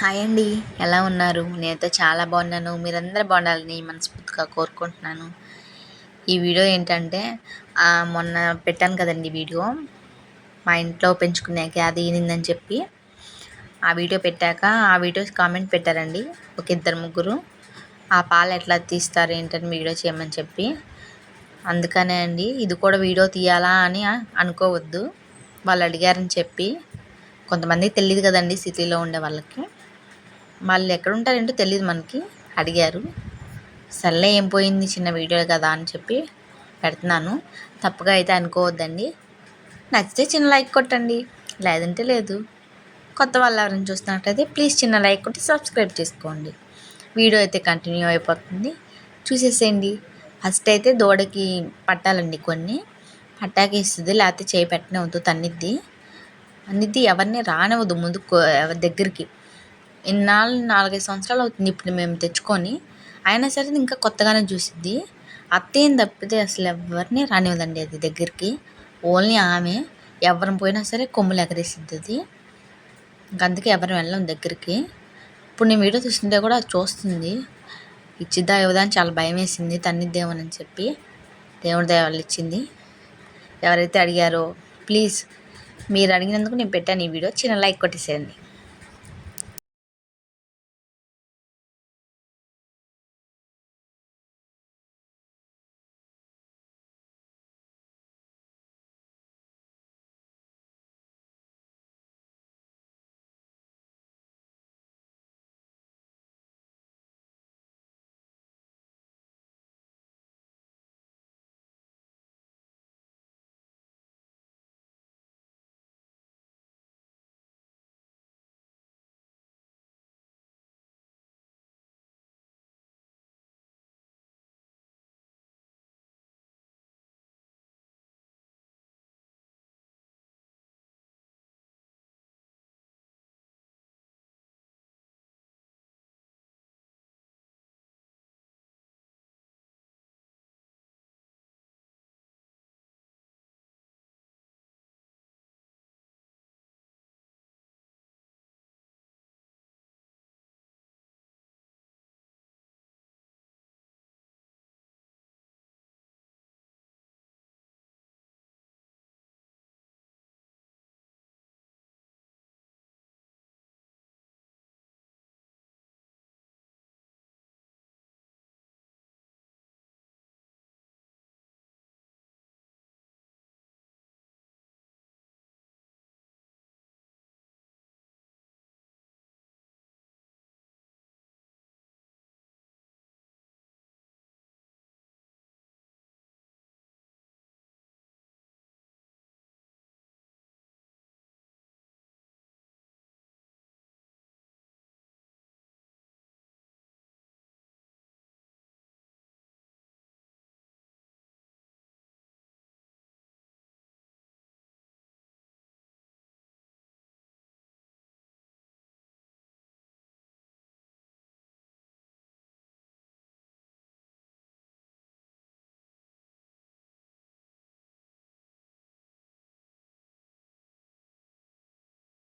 Hi అండి. ఎలా ఉన్నారు? నేనైతే చాలా బాగున్నాను. మీరందరూ బాగుండాలని మనస్ఫూర్తిగా కోరుకుంటున్నాను. ఈ వీడియో ఏంటంటే మొన్న పెట్టాను కదండి వీడియో. మా ఇంట్లో పెంచుకునే అది ఈనిందని చెప్పి ఆ వీడియో పెట్టాక ఆ వీడియో కామెంట్ పెట్టారండి. ఒక ఇద్దరు ముగ్గురు. ఆ పాలు ఎట్లా తీస్తారు ఏంటని వీడియో చేయమని చెప్పి. అందుకనే అండి ఇది కూడా వీడియో తీయాలా అని అనుకోవద్దు. వాళ్ళు అడిగారని చెప్పి. కొంతమంది తెలియదు కదండి సిటీలో ఉండే వాళ్ళకి. వాళ్ళు ఎక్కడుంటారేంటో తెలియదు మనకి. అడిగారు. సర్లే ఏం పోయింది చిన్న వీడియో కదా అని చెప్పి పెడుతున్నాను. తప్పుగా అయితే అనుకోవద్దండి. నచ్చితే చిన్న లైక్ కొట్టండి. లేదంటే లేదు. కొత్త వాళ్ళు ఎవరైనా చూస్తున్నట్టయితే ప్లీజ్ చిన్న లైక్ కొట్టి సబ్స్క్రైబ్ చేసుకోండి. వీడియో అయితే కంటిన్యూ అయిపోతుంది. చూసేసేయండి. ఫస్ట్ అయితే దూడకి పట్టాలండి కొన్ని. పట్టాకి ఇస్తుంది లేకపోతే చేయి పెట్టనవద్దు తన్నిద్ది. అన్నిద్ది ఎవరిని రానివ్వదు ముందు ఎవరి దగ్గరికి. ఇన్నాళ్ళు నాలుగైదు సంవత్సరాలు అవుతుంది ఇప్పుడు మేము తెచ్చుకొని. అయినా సరే ఇంకా కొత్తగానే చూసిద్ది. అత్తేం తప్పితే అసలు ఎవరిని రానివ్వదండి అది దగ్గరికి. ఓన్లీ ఆమె. ఎవరిని పోయినా సరే కొమ్ములు ఎగరేసిద్ది అది. ఇంక అందుకే ఎవరిని వెళ్ళం దగ్గరికి. ఇప్పుడు నేను వీడియో చూస్తుంటే కూడా అది చూస్తుంది. ఇచ్చిద్దా ఇవ్వదా అని చాలా భయం వేసింది. తన్నిద్దేమోనని చెప్పి దేవుడి దేవాళ్ళు ఇచ్చింది. ఎవరైతే అడిగారో ప్లీజ్ మీరు అడిగినందుకు నేను పెట్టాను ఈ వీడియో. చిన్న లైక్ కొట్టేసేయండి.